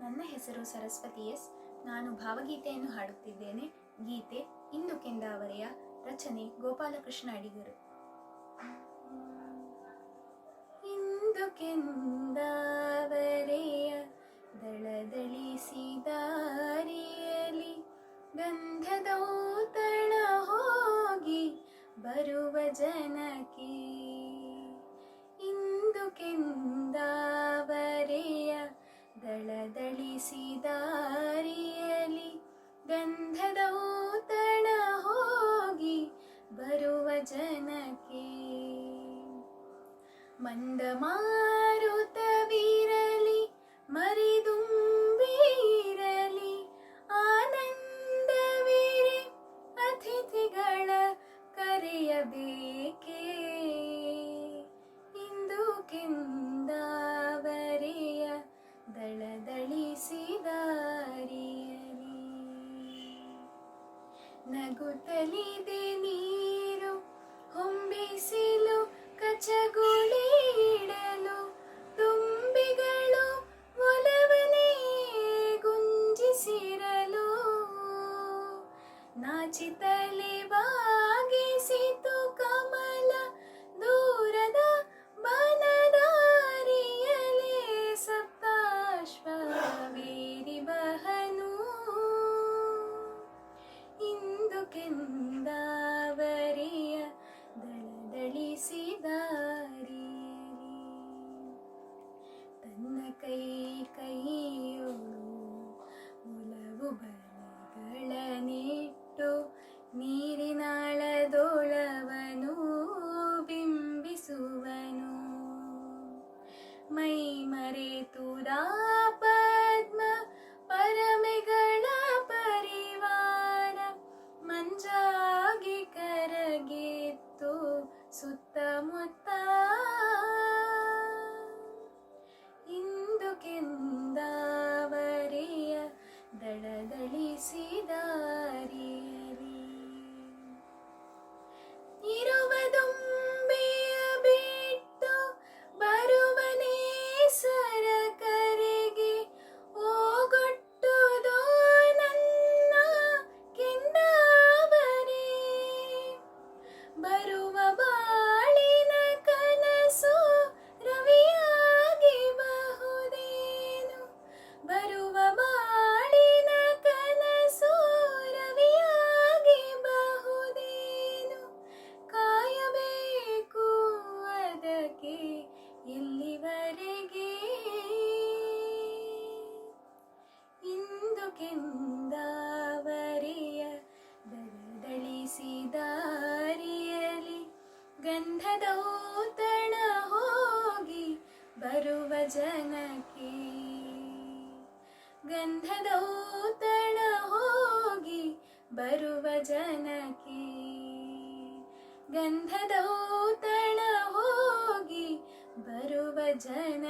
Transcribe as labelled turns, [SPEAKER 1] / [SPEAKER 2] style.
[SPEAKER 1] ನನ್ನ ಹೆಸರು ಸರಸ್ವತಿ ಎಸ್. ನಾನು ಭಾವಗೀತೆಯನ್ನು ಹಾಡುತ್ತಿದ್ದೇನೆ. ಗೀತೆ ಇಂದು ಕೆಂದಾವರೆಯ ರಚನೆ ಗೋಪಾಲಕೃಷ್ಣ ಅಡಿಗರು. ಇಂದು ಕೆಂದಾವರೆಯ ದಳದಳಿಸಿದಾರಿಯಲಿ ಗಂಧದೌತಣ ಹೋಗಿ ಬರುವ ಜನಕ್ಕೆ ಮಂದ ಮಾರುತವಿರಲಿ ಮರಿದುಂಬಿರಲಿ ಆನಂದವಿರೆ ಅತಿಥಿಗಳ ಕರೆಯಬೇಕೆ? ಇಂದು ಕೆಂದಾವರೆಯ ದಳದಳಿಸಿದಾರಿಯಲಿ ನಗುತ್ತಲಿದೆ ನೀರು ನಾಚಿತಲೆ ಬಾಗಿಸಿತು ಸುತ್ತಮುತ್ತ ಇಂದು ಕೆಂದಾವರೆಯ ದಳದಳಿಸಿದಾರಿಯಲಿ ಗಂಧದೌತಣ ಹೋಗಿ ಬರುವ ಜನಕ್ಕೆ. ಗಂಧದೌತಣ ಹೋಗಿ ಬರುವ ಜನಕ್ಕೆ. ಗಂಧದೌತಣ ಹೋಗಿ ಬರುವ ಜನ